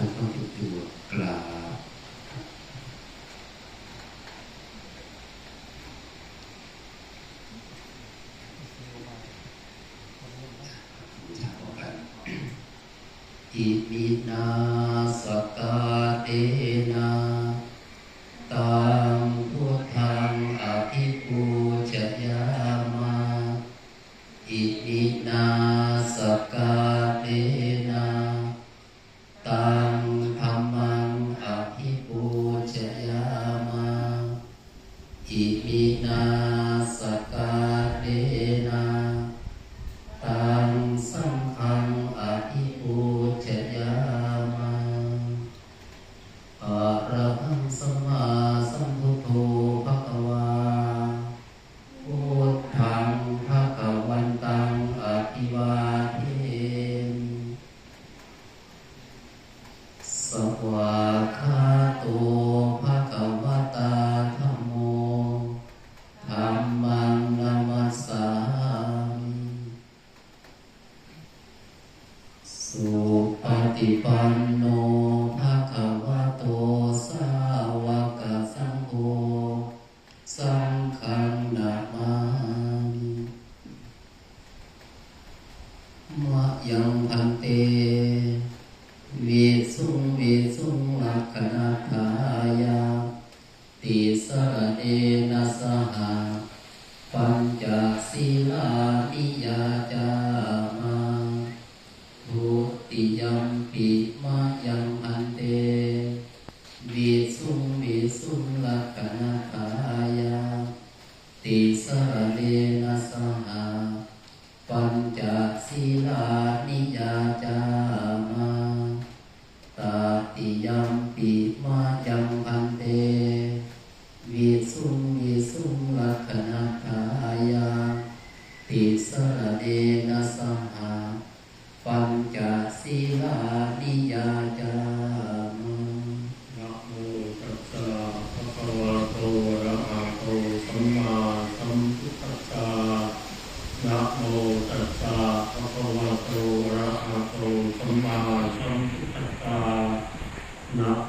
ทุกท่านทุกตัวกราบอิมินาสกาเตนาตัมพุทธังอภิปูชยามาอิมินาสกาเต ฏิปันโนภะคะวะโตสาวกสังโฆสังฆนามามิมะยังพันเตวิสุงวิสุงลักนาทายาติสระเอนะสหปัญจศีลานิยาจ ลกนาคายาติสรเนนะสหาปัญจศีลานิยาจามาตติยมปิมาจัม not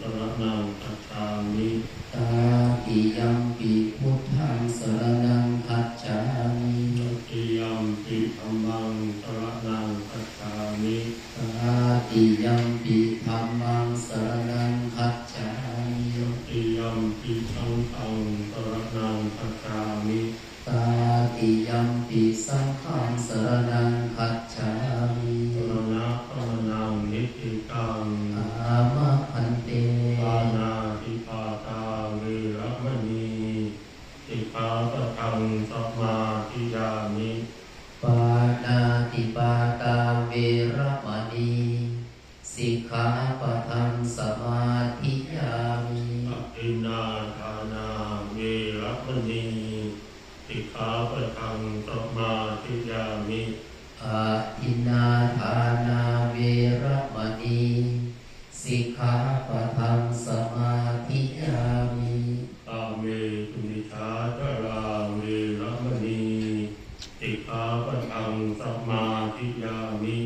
สรนังคัจฉามิตาปิยัมปิพุทธังสรนังคัจฉามิตติยัมปิธรรมังสรนังคัจฉามิตาปิยัม ขาทินาทานาเวรมณีสิกขาปะทังสมาธิยามีตาเมตุนิชาจาราเวรมณีสิกขาปะทังสมาธิยามิ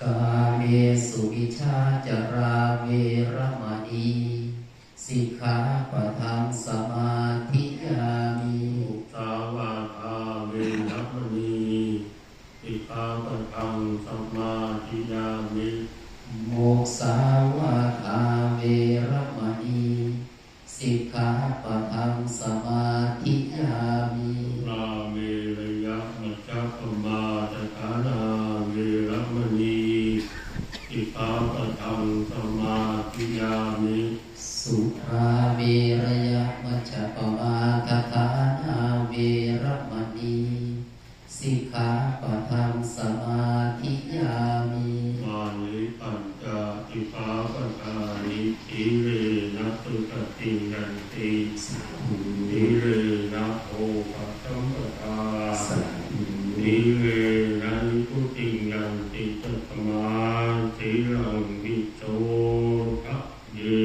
กาเมสุวิชาจาราเวรมณีสิกขาปะทังสมาธิยามีอุตาวาทาเวรมณีาปตังสัมมาทิยามิโมสาวา ติสัพพุนิเรนะโอปัตตมปสัอิร